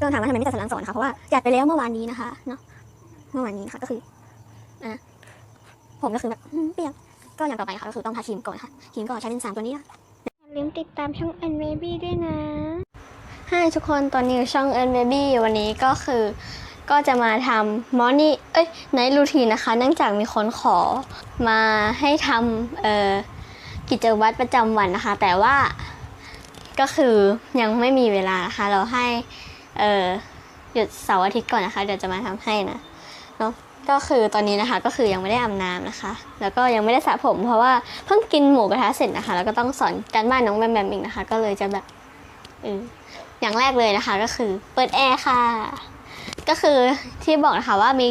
ก็ถามว่าทำไมไม่จัดสนามสอนคะเพราะว่าจัดไปแล้วเมื่อวานนี้นะคะเนาะเมื่อวานนี้นะคะก็คืออะผมก็คือแบบเปียกก็อย่างต่อไปนะคะก็คือต้องทาครีมก่อนค่ะครีมก็ใช้เป็นสามตัวนี้นะอย่าลืมติดตามช่อง N Baby ด้วยนะฮายทุกคนตอนนี้อยู่ช่อง N Baby วันนี้ก็คือก็จะมาทำมอร์นิ่เอ้ยไนท์รูทีนนะคะ เนื่องจากมีคนขอมาให้ทำเอ่อกิจวัตรประจำวันนะคะ แต่ว่าก็คือยังไม่มีเวลานะคะ เราให้ เออหยุดเสาร์อาทิตย์ก่อนนะคะเดี๋ยวจะมาทำให้นะเนาะก็คือตอนนี้นะคะก็คือยังไม่ได้อาบน้ำนะคะ แล้วก็ยังไม่ได้สระผม เพราะว่าเพิ่งกินหมูกระทะเสร็จนะคะ แล้วก็ต้องสอนการบ้านน้องแบมแบมอีกนะคะ ก็เลยจะแบบเอออย่างแรกเลยนะคะก็คือเปิดแอร์ค่ะก็คือที่บอกนะคะว่ามี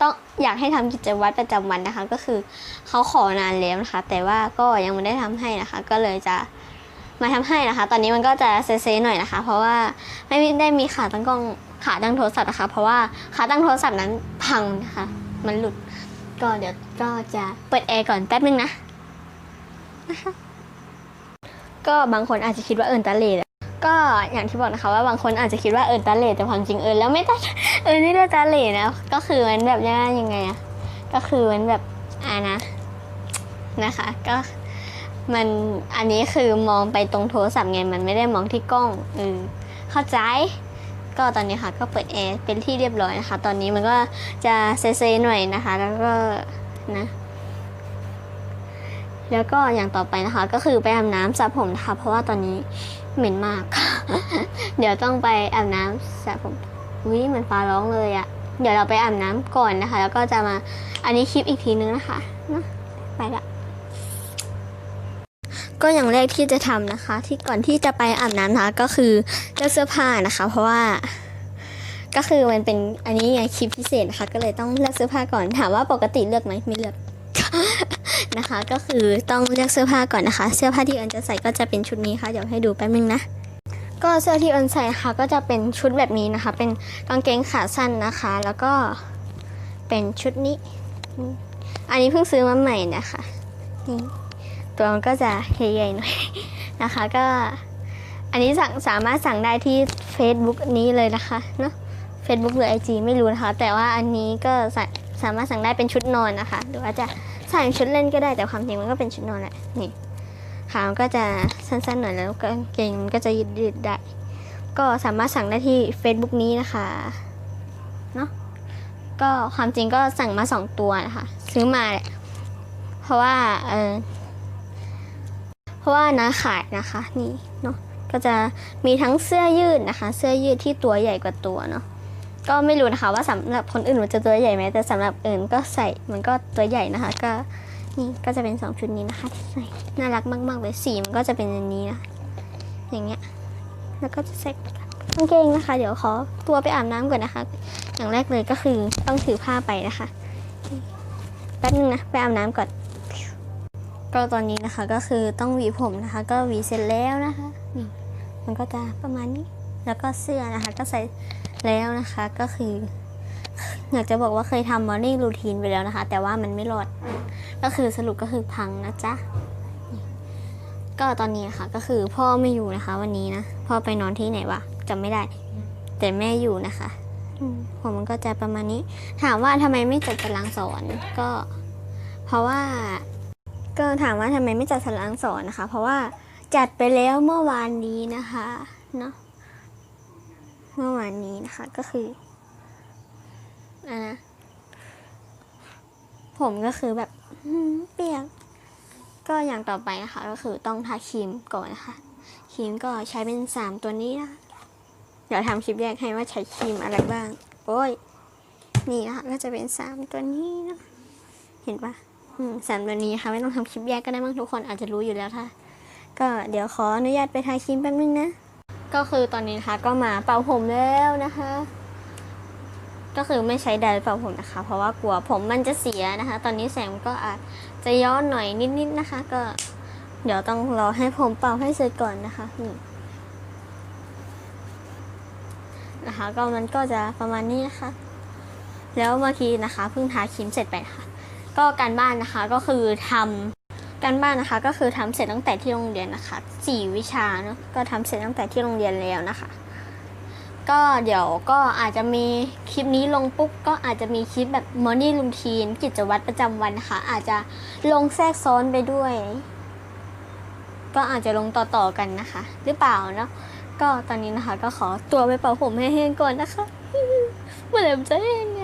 ต้องอยากให้ทำกิจวัตรประจำวันนะคะ ก็คือเขาขอนานแล้วนะคะ แต่ว่าก็ยังไม่ได้ทำให้นะคะ ก็เลยจะ มาทำให้นะคะ ตอนนี้มันก็จะเซๆหน่อยนะคะ เพราะว่าไม่ได้มีขาตั้งกล้องขาตั้งโทรศัพท์นะคะ เพราะว่าขาตั้งโทรศัพท์นั้นพังนะคะ มันหลุดก็เดี๋ยวก็จะเปิดแอร์ก่อนแป๊บนึงนะนะคะก็บางคนอาจจะคิดว่าเอิญตาเลดอะก็อย่างที่บอกนะคะว่าบางคนอาจจะคิดว่าเอิญตาเลดแต่ความจริงเอิญแล้วไม่ตาเอิญไม่ได้ตาเลดนะก็คือมันแบบยังไงอะก็คือมันแบบอ่านะนะคะ ก็ มันอันนี้คือมองไปตรงโทรศัพท์ไงมันไม่ได้มองที่กล้องเออเข้าใจ ก็ตอนนี้ค่ะก็เปิดแอร์เป็นที่เรียบร้อยนะคะ ตอนนี้มันก็จะเซๆหน่อยนะคะ แล้วก็นะแล้วก็อย่างต่อไปนะคะ ก็คือไปอาบน้ำสระผมนะคะ เพราะว่าตอนนี้เหม็นมาก เดี๋ยวต้องไปอาบน้ำสระผมวิเหมือนฟ้าร้องเลยอะเดี๋ยวเราไปอาบน้ำก่อนนะคะ แล้วก็จะมาอันนี้คลิปอีกทีนึงนะคะนะไปละ ก็อย่างแรกที่จะทำนะคะ ที่ก่อนที่จะไปอาบน้ำนะคะก็คือเลือกเสื้อผ้านะคะ เพราะว่า ก็คือมันเป็นอันนี้ไงคลิปพิเศษนะคะ ก็เลยต้องเลือกเสื้อผ้าก่อนถามว่าปกติเลือกไหมไม่เลือกนะคะ ก็คือต้องเลือกเสื้อผ้าก่อนนะคะ เสื้อผ้าที่เอิญจะใส่ก็จะเป็นชุดนี้ค่ะเดี๋ยวให้ดูแป๊บนึงนะก็เสื้อที่เอิญใส่นะคะก็จะเป็นชุดแบบนี้นะคะ เป็นกางเกงขาสั้นนะคะ แล้วก็เป็นชุดนี้ อันนี้เพิ่งซื้อมาใหม่นะคะนี่ ตัวมันก็จะใหญ่ๆหน่อยนะคะก็อันนี้สั่งสามารถสั่งได้ที่ Facebook นี้เลยนะคะเนาะ Facebook หรือ IG ไม่รู้นะคะ แต่ว่าอันนี้ก็สาสามารถสั่งได้เป็นชุดนอนนะคะ หรือว่าจะใส่ชุดเล่นก็ได้แต่ความจริงมันก็เป็นชุดนอนแหละนี่ขามันก็จะสั้นๆหน่อยแล้วก็เกงมันก็จะยืดได้ ก็สามารถสั่งได้ที่ Facebook นี้นะคะเนาะก็ความจริงก็สั่งมาสองตัวนะคะ ซื้อมาแหละเพราะว่าเออ เพราะว่านะขายนะคะนี่เนาะก็จะมีทั้งเสื้อยืดนะคะ เสื้อยืดที่ตัวใหญ่กว่าตัวเนาะก็ไม่รู้นะคะว่าสำหรับคนอื่นมันจะตัวใหญ่ไหมแต่สำหรับเอิญก็ใส่มันก็ตัวใหญ่นะคะ ก็นี่ก็จะเป็นสองชุดนี้นะคะที่ใส่น่ารักมาก ๆ เลยสีมันก็จะเป็นอย่างนี้นะอย่างเงี้ยแล้วก็จะใส่กางเกงนะคะ เดี๋ยวขอตัวไปอาบน้ำก่อนนะคะ อย่างแรกเลยก็คือต้องถือผ้าไปนะคะแป๊บนึงนะไปอาบน้ำก่อน ก็ตอนนี้นะคะก็คือต้องหวีผมนะคะ ก็หวีเสร็จแล้วนะคะนี่มันก็จะประมาณนี้ แล้วก็เสื้อนะคะ ก็ใส่แล้วนะคะ ก็คือ อยากจะบอกว่าเคยทำมอร์นิ่งรูทีนไปแล้วนะคะ แต่ว่ามันไม่รอด ก็คือสรุปก็คือพังนะจ๊ะก็ตอนนี้นะคะก็คือพ่อไม่อยู่นะคะ วันนี้นะพ่อไปนอนที่ไหนวะจำไม่ได้ แต่แม่อยู่นะคะผมมันก็จะประมาณนี้ ถามว่าทำไมไม่จัดตารางสอนก็ เพราะว่า ก็ถามว่าทำไมไม่จัดสารางสอนนะคะ เพราะว่าจัดไปแล้วเมื่อวานนี้นะคะเนาะเมื่อวานนี้นะคะก็คืออะนะผมก็คือแบบเปียก ก็อย่างต่อไปนะคะ ก็คือต้องทาครีมก่อนนะคะครีมก็ใช้เป็นสามตัวนี้นะเดี๋ยวทำคลิปแยกให้ว่าใช้ครีมอะไรบ้าง โอ้ย นี่นะคะก็จะเป็นสามตัวนี้นะเห็นปะ สามตัวนี้ค่ะไม่ต้องทำคลิปแยกก็ได้มั้งทุกคนอาจจะรู้อยู่แล้วค่ะ ก็เดี๋ยวขออนุญาตไปทาครีมแป๊บนึงนะ ก็คือตอนนี้นะคะก็มาเป่าผมแล้วนะคะ ก็คือไม่ใช้ไดร์เป่าผมนะคะ เพราะว่ากลัวผมมันจะเสียนะคะ ตอนนี้แสงก็อาจจะย้อนหน่อยนิดๆนะคะ ก็เดี๋ยวต้องรอให้ผมเป่าให้เสร็จก่อนนะคะนี่นะคะก็มันก็จะประมาณนี้นะคะ แล้วเมื่อกี้นะคะเพิ่งทาครีมเสร็จไปค่ะ ก็การบ้านนะคะก็คือทำการบ้านนะคะก็คือทำเสร็จตั้งแต่ที่โรงเรียนนะคะสี่วิชาเนาะก็ทำเสร็จตั้งแต่ที่โรงเรียนแล้วนะคะ ก็เดี๋ยวก็อาจจะมีคลิปนี้ลงปุ๊บก็อาจจะมีคลิปแบบมอร์นิ่งรูทีนกิจวัตรประจำวันนะคะ อาจจะลงแทรกซ้อนไปด้วย ก็อาจจะลงต่อๆกันนะคะ หรือเปล่าเนาะก็ตอนนี้นะคะ ก็ขอตัวไปเป่าผมให้แห้งก่อนนะคะเมื่อไหร่มันจะแห้งเนี่ย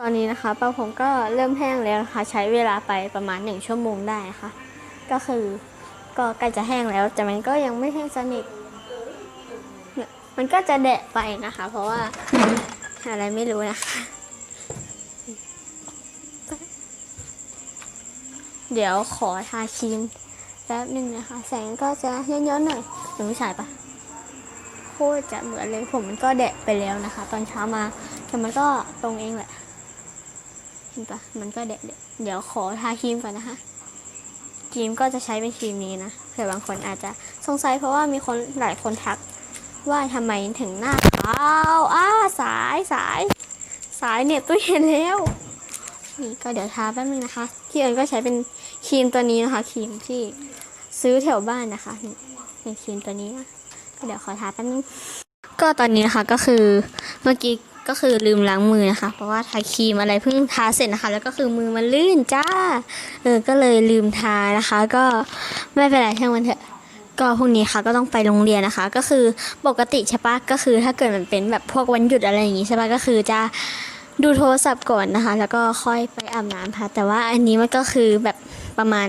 ตอนนี้นะคะป่าผมก็เริ่มแห้งแล้วนะคะ ใช้เวลาไปประมาณหนึ่งชั่วโมงได้นะคะ ก็คือก็ใกล้จะแห้งแล้วแต่มันก็ยังไม่แห้งสนิทมันก็จะแดะไปนะคะ เพราะว่าอะไรไม่รู้นะคะ เดี๋ยวขอทาครีมแป๊บหนึ่งนะคะ แสงก็จะเยอนๆหน่อยหนูไม่ใช่ปะโคตรจะเหมือนเลยผมมันก็แดะไปแล้วนะคะ ตอนเช้ามาแต่มันก็ตรงเองแหละ เห็นปะมันก็แดะๆเดี๋ยวขอทาครีมก่อนนะคะครีมก็จะใช้เป็นครีมนี้นะเผื่อบางคนอาจจะสงสัยเพราะว่ามีคนหลายคนทักว่าทำไมถึงหน้าขาวอ้าสายสาย สายเหน็บตู้เย็นแล้วนี่ก็เดี๋ยวทาแป๊บนึงนะคะพี่เอิญก็ใช้เป็นครีมตัวนี้นะคะครีมที่ซื้อแถวบ้านนะคะนี่เป็นครีมตัวนี้นะก็เดี๋ยวขอทาแป๊บนึงก็ตอนนี้นะคะก็คือเมื่อกี้ ก็คือลืมล้างมือนะคะ เพราะว่าทาครีมอะไรเพิ่งทาเสร็จนะคะ แล้วก็คือมือมันลื่นจ้า เออ ก็เลยลืมทานะคะ ก็ไม่เป็นไรช่างมันเถอะ ก็พรุ่งนี้ค่ะก็ต้องไปโรงเรียนนะคะ ก็คือปกติใช่ปะก็คือถ้าเกิดมันเป็นแบบพวกวันหยุดอะไรอย่างงี้ใช่ปะก็คือจะดูโทรศัพท์ก่อนนะคะ แล้วก็ค่อยไปอาบน้ำค่ะ แต่ว่าอันนี้มันก็คือแบบประมาณ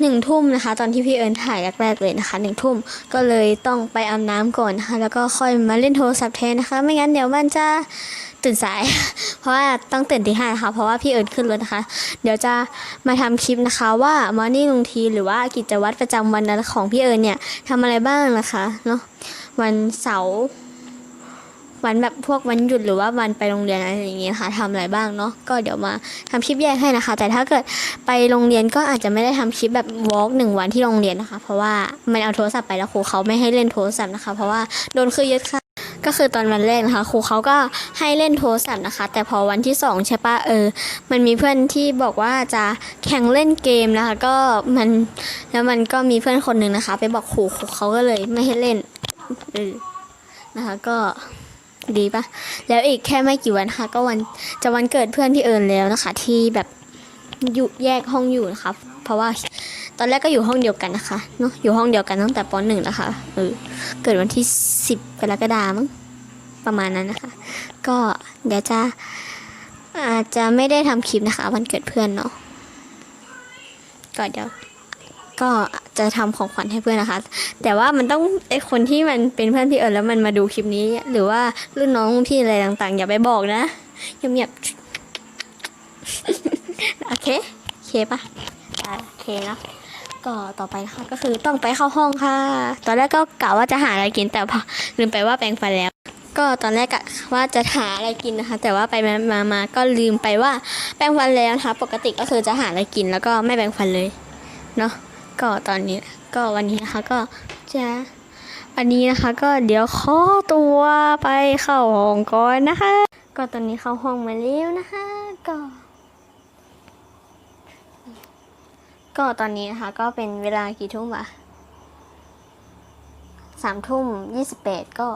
หนึ่งทุ่มนะคะ ตอนที่พี่เอิญถ่ายแรกๆเลยนะคะหนึ่งทุ่มก็เลยต้องไปอาบน้ำก่อนนะคะแล้วก็ค่อยมาเล่นโทรศัพท์แทนนะคะ ไม่งั้นเดี๋ยวมันจะตื่นสาย เพราะว่าต้องตื่นตีห้านะคะ เพราะว่าพี่เอิญขึ้นรถนะคะ เดี๋ยวจะมาทำคลิปนะคะ ว่ามอร์นิ่งลุงทีหรือว่ากิจวัตรประจำวันนั้นของพี่เอิญเนี่ยทำอะไรบ้างนะคะเนาะวันเสาร์ วันแบบพวกวันหยุดหรือว่าวันไปโรงเรียนอะไรอย่างเงี้ยค่ะทำอะไรบ้างเนาะก็เดี๋ยวมาทำคลิปแยกให้นะคะ แต่ถ้าเกิดไปโรงเรียนก็อาจจะไม่ได้ทำคลิปแบบวอล์กหนึ่งวันที่โรงเรียนนะคะ เพราะว่ามันเอาโทรศัพท์ไปแล้วครูเขาไม่ให้เล่นโทรศัพท์นะคะ เพราะว่าโดนคือยึดค่ะก็คือตอนวันแรกนะคะครูเขาก็ให้เล่นโทรศัพท์นะคะ แต่พอวันที่สองใช่ปะเออ มันมีเพื่อนที่บอกว่าจะแข่งเล่นเกมนะคะ ก็มันแล้วมันก็มีเพื่อนคนหนึ่งนะคะ ไปบอกครูครูเขาก็เลยไม่ให้เล่นเออนะคะก็ ดีปะแล้วอีกแค่ไม่กี่วันนะคะก็วันจะวันเกิดเพื่อนพี่เอิญแล้วนะคะ ที่แบบอยู่แยกห้องอยู่นะคะเพราะว่าตอนแรกก็อยู่ห้องเดียวกันนะคะเนาะอยู่ห้องเดียวกันตั้งแต่ปหนึ่งนะคะเออเกิดวันที่สิบกรกฎาคมประมาณนั้นนะคะ ก็เดี๋ยวจะอาจจะไม่ได้ทำคลิปนะคะ วันเกิดเพื่อนเนาะก็เดี๋ยว ก็จะทำของขวัญให้เพื่อนนะคะ แต่ว่ามันต้องไอคนที่มันเป็นเพื่อนพี่เอิญแล้วมันมาดูคลิปนี้ หรือว่ารุ่นน้องพี่อะไรต่างๆ อย่าไปบอกนะเงียบๆโอเคโอเคปะอ่าโอเคเนอะก็ต่อไปนะคะก็คือต้องไปเข้าห้องค่ะ ตอนแรกก็กะว่าจะหาอะไรกินแต่พอลืมไปว่าแปรงฟันแล้ว ก็ตอนแรกกะว่าจะหาอะไรกินนะคะ แต่ว่าไปมามามาก็ลืมไปว่าแปรงฟันแล้วนะคะ ปกติก็คือจะหาอะไรกินแล้วก็ไม่แปรงฟันเลยเนาะ ก็ตอนนี้ก็วันนี้นะคะก็จะวันนี้นะคะก็เดี๋ยวขอตัวไปเข้าห้องก่อนนะคะ ก็ตอนนี้เข้าห้องมาแล้วนะคะ ก็ ก็ตอนนี้นะคะก็เป็นเวลากี่ทุ่มวะสามทุ่มยี่สิบแปดก็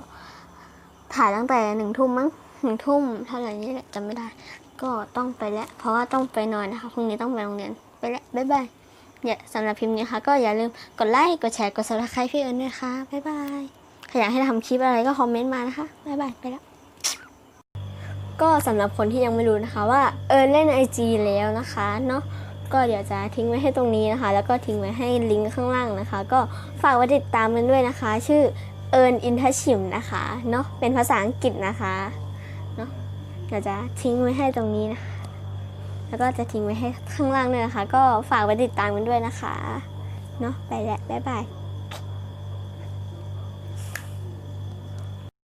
ถ่ายตั้งแต่หนึ่งทุ่มมั้งหนึ่งทุ่มเท่าไหร่นี่แหละจำไม่ได้ ก็ต้องไปแล้ว เพราะว่าต้องไปนอนนะคะพรุ่งนี้ต้องไปโรงเรียนไปแล้วบ๊ายบาย เนี่ยสำหรับพิมพ์นี้นะคะก็อย่าลืมกดไลค์ กดแชร์ กดซับสไครต์พี่เอิญด้วยนะคะบ๊ายบายใครอยากให้ทำคลิปอะไรก็คอมเมนต์มานะคะ บ๊ายบาย ไปแล้ว ก็สำหรับคนที่ยังไม่รู้นะคะว่าเอิญเล่น IG แล้วนะคะเนาะ ก็เดี๋ยวจะทิ้งไว้ให้ตรงนี้นะคะ แล้วก็ทิ้งไว้ให้ลิงก์ข้างล่างนะคะ ก็ฝากไว้ติดตามกันด้วยนะคะ ชื่อเอิญอินทชิมนะคะ เนาะ เป็นภาษาอังกฤษนะคะ เนาะ เดี๋ยวจะทิ้งไว้ให้ตรงนี้นะคะ แล้วก็จะทิ้งไว้ให้ข้างล่างด้วยนะคะ ก็ฝากไว้ติดตามกันด้วยนะคะ เนาะไปแล้วบ๊ายบาย